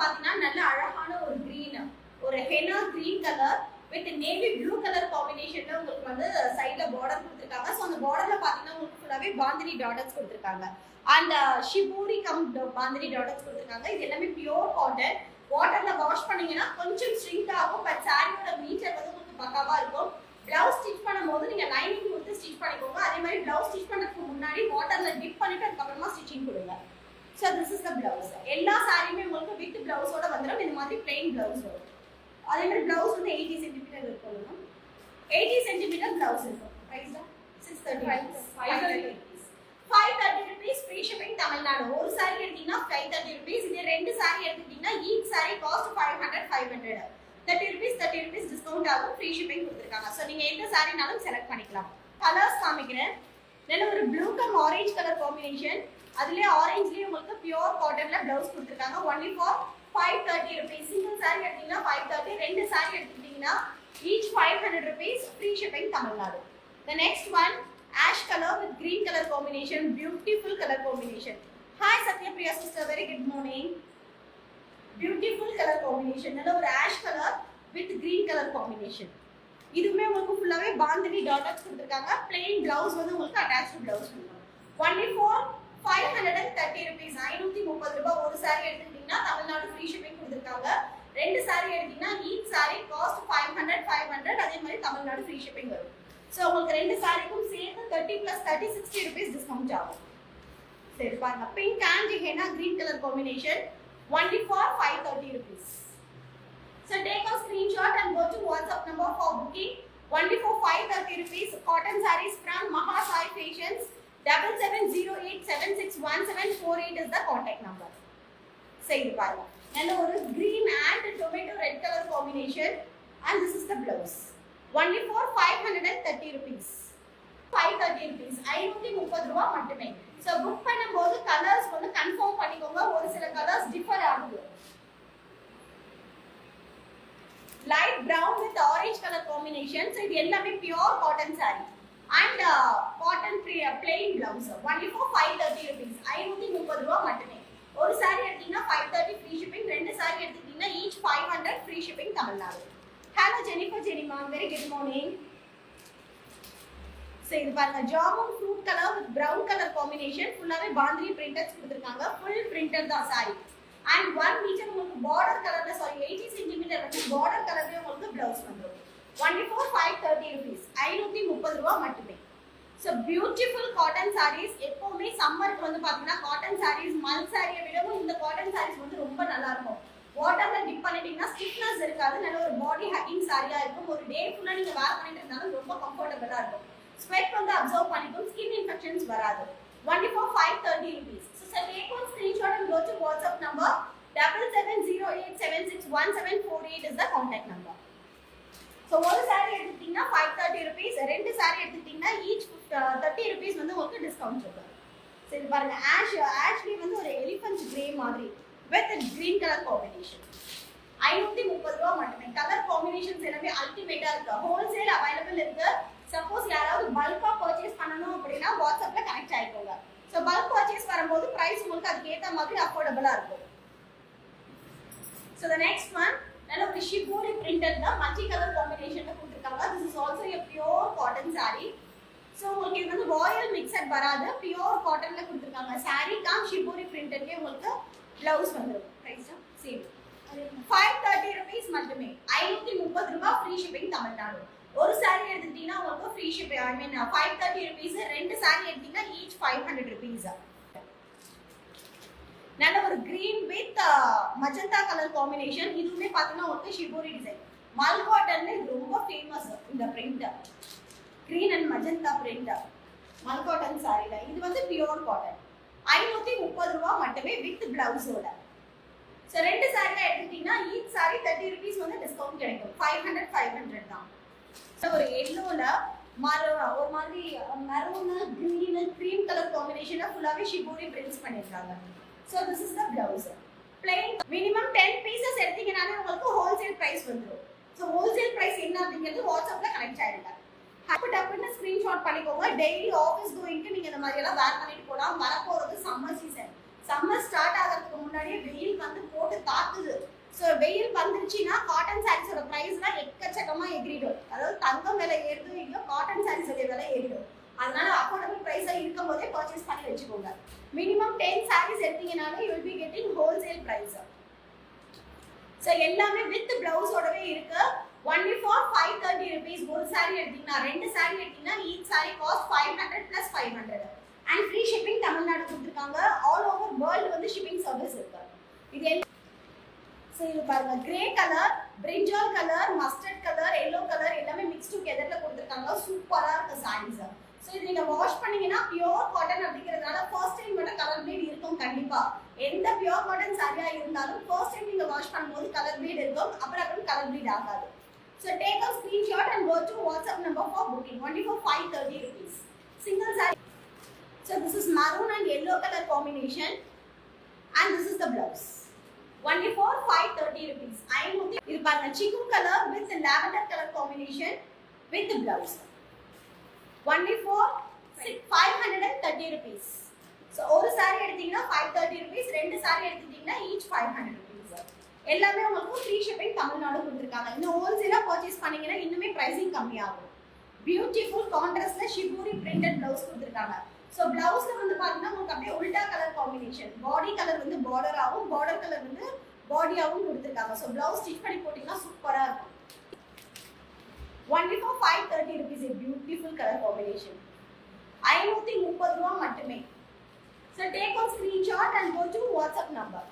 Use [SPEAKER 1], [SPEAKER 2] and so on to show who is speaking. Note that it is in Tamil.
[SPEAKER 1] பாத்தீங்கன்னா நல்ல அழகான ஒரு கிரீன் ஒரு henna green colour with navy blue colour காம்பினேஷன்ல உங்களுக்கு வந்து சைட்ல பார்டர் கொடுத்துருக்காங்க. ஸோ அந்த பார்டர்ல பாத்தீங்கன்னா உங்களுக்கு ஃபுல்லாவே பாந்தினி டாட்டர்ஸ் கொடுத்துருக்காங்க. And shibori uh, cum bandhani டாட்டர்ஸ் கொடுத்துருக்காங்க. இது எல்லாமே பியோர் காட்டன் வாட்டர்ல வாஷ் பண்ணீங்கன்னா கொஞ்சம் ஸ்ட்ரிங்க் ஆகும் பட் சாரியோட மீட்டர் வந்து உங்களுக்கு பக்காவா இருக்கும். பிளவுஸ் ஸ்டிச் பண்ணும்போது நீங்க லைனிங் கொடுத்து ஸ்டிச் பண்ணிக்கோங்க. அதே மாதிரி பிளவுஸ் ஸ்டிச் பண்றதுக்கு முன்னாடி வாட்டர்ல டிப் பண்ணிட்டு அதுக்கப்புறமா ஸ்டிச்சிங் கொடுங்க. So this is the blouse எல்லா சாரியுமே உங்களுக்கு வித் பிளவுஸோட வந்துடும் இந்த மாதிரி பிளெயின் பிளவுஸ் வரும் அதே மாதிரி பிளவுஸ் வந்து எயிட்டி சென்டிமீட்டர் இருக்கும் எயிட்டி சென்டிமீட்டர் பிளவுஸ் இருக்கும். Price six thirty five thirty five thirty rupees free shipping Tamil Nadu ஒரு சாரி எடுத்தீங்கன்னா ஃபைவ் தேர்ட்டி ருபீஸ் இதே ரெண்டு சாரி எடுத்துட்டீங்கன்னா each sari cost five hundred five hundred thirty rupees thirty rupees discount ஆகும். ஃப்ரீ ஷிப்பிங் கொடுத்துருக்காங்க. ஸோ நீங்கள் எந்த சாரினாலும் செலக்ட் பண்ணிக்கலாம். கலர்ஸ் காமிக்கிறேன். நல்ல ஒரு blue cum orange colour combination அதுலேயே ஆரஞ்சுலேயே உங்களுக்கு பியூர் காட்டன்ல பிளவுஸ் கொடுத்துருக்காங்க. Only for five thirty rupees single sari எடுத்தீங்கன்னா ஃபைவ் தேர்ட்டி ரெண்டு சாரி எடுத்துக்கிட்டீங்கன்னா each five hundred rupees free shipping Tamil Nadu. The next one ash colour with green colour combination beautiful colour combination hi Sathyapriya sister very good morning beautiful colour combination நல்ல ஒரு ash colour with green colour combination இதுவுமே உங்களுக்கு ஃபுல்லாகவே பாந்தினி டாட்டர்ஸ் கொடுத்துருக்காங்க. பிளெயின் பிளவுஸ் வந்து உங்களுக்கு attached blouse only four five hundred and thirty rupees ஐநூத்தி முப்பது ரூபாய் ஒரு சாரி எடுத்துக்கிட்டீங்கன்னா தமிழ்நாடு ஃப்ரீ ஷிப்பிங் கொடுத்துருக்காங்க ரெண்டு சாரி எடுத்தீங்கன்னா each sari cost five hundred five hundred அதே மாதிரி தமிழ்நாடு ஃப்ரீ ஷிப்பிங் வரும் ஸோ உங்களுக்கு ரெண்டு சாரிக்கும் சேர்த்து thirty plus thirty sixty rupees discount ஆகும் சரி பாருங்க pink and henna green colour combination only for five thirty rupees So take a and and go to WhatsApp number for booking. Only for 530 rupees. Cotton saris from Maha seven six one seven four eight is the contact number. செய்து பாருங்க நல்ல ஒரு green and tomato red color combination and this is the blouse. Only for 530 rupees. 530 rupees. ஐநூத்தி முப்பது ரூபா மட்டுமே ஸோ புக் பண்ணும்போது கலர்ஸ் வந்து கன்ஃபார்ம் பண்ணிக்கோங்க ஒரு சில கலர்ஸ் டிஃபர் ஆகுது light brown with orange colour combination so இது எல்லாமே pure cotton sari and cotton plain blouse only for five thirty rupees ஐநூற்றி முப்பது ரூபா மட்டுமே. ஒரு சாரி எடுத்தீங்கன்னா ஃபைவ் தேர்ட்டி ஃப்ரீ ஷிப்பிங் ரெண்டு சாரி எடுத்துக்கிட்டீங்கன்னா each five hundred free shipping Tamil Nadu hello Jennifer Jenima very good morning so இது பாருங்க. Jamun fruit colour with brown colour combination ஃபுல்லாவே பாந்திரி பிரிண்டர்ஸ் கொடுத்துருக்காங்க. ஃபுல் பிரிண்டர் தான் சாரி அண்ட் ஒன் மீட்டர் உங்களுக்கு பார்டர் கலரில் சாரி எயிட்டி சென்டிமீட்டர் வந்து பார்டர் கலர்லேயே உங்களுக்கு ப்ளவுஸ் வந்துடும் only four five thirty rupees ஐநூற்றி முப்பது ரூபா மட்டுமே. ஸோ பியூட்டிஃபுல் காட்டன் சாரீஸ் எப்போவுமே சம்மருக்கு வந்து பார்த்தீங்கன்னா காட்டன் சாரீஸ் மல் சாரியை விடவும் இந்த காட்டன் சாரீஸ் வந்து ரொம்ப நல்லாயிருக்கும். வாட்டரில் டிப் பண்ணிட்டீங்கன்னா ஸ்டிஃப்னஸ் இருக்காது. நல்ல ஒரு பாடி ஹக்கிங் சாரியாக இருக்கும். ஒரு டே ஃபுல்லா நீங்க வேர் பண்ணிட்டு இருந்தாலும் ரொம்ப கம்ஃபர்டபுளாக இருக்கும். ஸ்வெட் வந்து அப்சர்வ் பண்ணிக்கும். ஸ்கின் இன்ஃபெக்ஷன்ஸ் வராது. Only for five thirty rupees so sir take one screenshot and go to WhatsApp number double seven zero eight seven six one seven four eight is the contact number so ஒரு சாரி எடுத்துக்கிட்டிங்கன்னா ஃபைவ் தேர்ட்டி ருபீஸ் ரெண்டு சாரி எடுத்துக்கிட்டிங்கன்னா ஈச் தேர்ட்டி ருபீஸ் uh, வந்து உங்களுக்கு டிஸ்கவுண்ட் இருக்கும் சரி பாருங்க. ஆஷ் ஆஷ்லி வந்து ஒரு எலிஃபன்ட் கிரே மாதிரி வித் கிரீன் கலர் காம்பினேஷன் ஐநூத்தி முப்பது ரூபா மட்டுமே. கலர் காம்பினேஷன்ஸ் எல்லாமே அல்டிமேட்டா இருக்கு. ஹோல்சேல் அவைலபிள் இருக்கு. சப்போஸ் யாராவது பல்கா பர்ச்சேஸ் பண்ணணும் அப்படின்னா வாட்ஸ்அப்ல கனெக்ட் ஆயிக்கோங்க. ஸோ பல்க் பர்ச்சேஸ் வரும்போது பிரைஸ் உங்களுக்கு அதுக்கு ஏற்ற மாதிரி அஃபோர்டபுளா இருக்கும். ஸோ த நெக்ஸ்ட் ஒன் நல்ல ஒரு ஷிப் பிரிண்டட் தான் மல்டி கலர் காம்பினேஷன்ல கொடுத்துருக்காங்க. This is also a pure cotton sari so உங்களுக்கு இது வந்து ராயல் மிக்சட் வராது. பியோர் காட்டன்ல கொடுத்துருக்காங்க. சாரி காம் ஷிபோரி பிரிண்டட்லேயே உங்களுக்கு பிளவுஸ் வந்துடும் price same five thirty rupees மட்டுமே. ஐநூத்தி முப்பது ரூபாய் ஃப்ரீ ஷிப்பிங் தமிழ்நாடு. ஒரு சாரி எடுத்துட்டீங்கன்னா உங்களுக்கு free shipping I mean five thirty rupees ரெண்டு சாரி எடுத்தீங்கன்னா ஈச் ஃபைவ் ஹண்ட்ரட் ருபீஸ் நல்ல ஒரு green with magenta colour combination இதுவுமே பார்த்தீங்கன்னா உங்களுக்கு ஷிபோரி டிசைன் மல்காட்டன்ல இது ரொம்ப ஃபேமஸ் இந்த print green and magenta print மல்காட்டன் சாரில இது வந்து பியோர் காட்டன் ஐநூத்தி முப்பது ரூபா மட்டுமே வித் பிளவுஸோட ஸோ ரெண்டு சாரில எடுத்துட்டீங்கன்னா ஈச் சாரி தேர்ட்டி ருபீஸ் வந்து டிஸ்கவுண்ட் கிடைக்கும். ஃபைவ் ஹண்ட்ரட் ஃபைவ் ஹண்ட்ரட் தான். ஸோ ஒரு எல்லோல மர ஒரு மாதிரி மெரூனு க்ரீனு க்ரீம் கலர் காம்பினேஷனாக ஃபுல்லாகவே ஷிபோரி பிரிண்ட்ஸ் பண்ணியிருக்காங்க so this is the blouse plain minimum ten pieces எடுத்தீங்கன்னாலே உங்களுக்கு ஹோல்சேல் ப்ரைஸ் வந்துடும் ஸோ ஹோல்சேல் ப்ரைஸ் என்ன அப்படிங்கிறது வாட்ஸ்அப்பில் கனெக்ட் ஆகிடுங்க அப்போ டப்புன்னு ஸ்க்ரீன்ஷாட் பண்ணிக்கோங்க. டெய்லி ஆஃபீஸ் கோயிங்க்கு நீங்கள் இந்த மாதிரி எல்லாம் வேர் பண்ணிட்டு போகலாம் வரப்போகிறது சம்மர் சீசன் சம்மர் ஸ்டார்ட் ஆகிறதுக்கு முன்னாடியே வெயில் வந்து போட்டு தாக்குது ஸோ வெயில் வந்துருச்சுன்னா காட்டன் சாரீஸோட ப்ரைஸ்லாம் எக்கச்சக்கமாக எகிரிடும் அதாவது தங்கம் விலை ஏறுதோ இல்லையோ காட்டன் சாரீஸோட விலை ஏறிடும். அதனால அஃபோர்டபுள் ப்ரைஸாக இருக்கும் போதே பர்ச்சேஸ் பண்ணி வச்சுக்கோங்க. Minimum ten saris எடுத்தீங்கனாலே you'll be getting wholesale price so எல்லாமே வித் பிளவுஸோடவே இருக்கு. Only for five thirty rupees ஒரு saree எடுத்தீங்கன்னா ரெண்டு saree எடுத்தீங்கன்னா each saree cost five hundred plus five hundred and free shipping Tamil Nadu கொடுத்துருக்காங்க. ஆல் ஓவர் வேர்ல்டு வந்து ஷிப்பிங் சர்வீஸ் இருக்கு. இது ஸோ இது பாருங்க. Grey colour brinjal colour mustard colour yellow colour எல்லாமே மிக்ஸ் டுகெதர்ல கொடுத்துருக்காங்க. சூப்பராக இருக்கு சாரீஸ் ஸோ இது நீங்கள் வாஷ் பண்ணீங்கன்னா பியோர் காட்டன் அப்படிங்கிறதுனால ஃபர்ஸ்ட் டைம் மட்டும் கலர் கண்டிப்பா. எந்த பியோர் காட்டன் சாரியா இருந்தாலும் ஃபர்ஸ்ட் டைம் நீங்க வாஷ் பண்ணும்போது கலர் ப்ளீட் இருக்கும். அப்புறம் அப்புறம் கலர் ப்ளீட் ஆகாது. So take a screenshot and go to WhatsApp number for booking only for five thirty rupees single sari so this is maroon and yellow colour combination and this is the blouse only for five thirty rupees ஐநூத்தி இது பாருங்க chikoo colour with lavender colour combination with blouse only for five hundred and thirty rupees so ஒரு சாரி எடுத்தீங்கன்னா ஃபைவ் தேர்ட்டி ருபீஸ் ரெண்டு சாரி எடுத்துட்டீங்கன்னா ஈச் ஃபைவ் ஹண்ட்ரட் ருபீஸ் எல்லாமே உங்களுக்கு ஃப்ரீ ஷிப்பிங் தமிழ்நாடு கொடுத்துருக்காங்க. இன்னும் ஹோல்சேலாக பர்ச்சேஸ் பண்ணீங்கன்னா இன்னுமே ப்ரைஸிங் கம்மியாகும். பியூட்டிஃபுல் கான்ட்ராஸ்ட்ல ஷிபூரி பிரிண்டட் பிளவுஸ் கொடுத்துருக்காங்க. ஸோ பிளவுஸ்ல வந்து பார்த்தீங்கன்னா உங்களுக்கு அப்படியே உல்டா கலர் காம்பினேஷன் பாடி கலர் வந்து பார்டராகவும் பார்டர் கலர் வந்து பாடியாகவும் கொடுத்துருக்காங்க. ஸோ பிளவுஸ் ஸ்டிச் பண்ணி போட்டிங்கன்னா சூப்பராக இருக்கும். Only for five thirty rupees beautiful colour combination ஐநூற்றி முப்பது ரூபா மட்டுமே. So take one screenshot and go to WhatsApp number.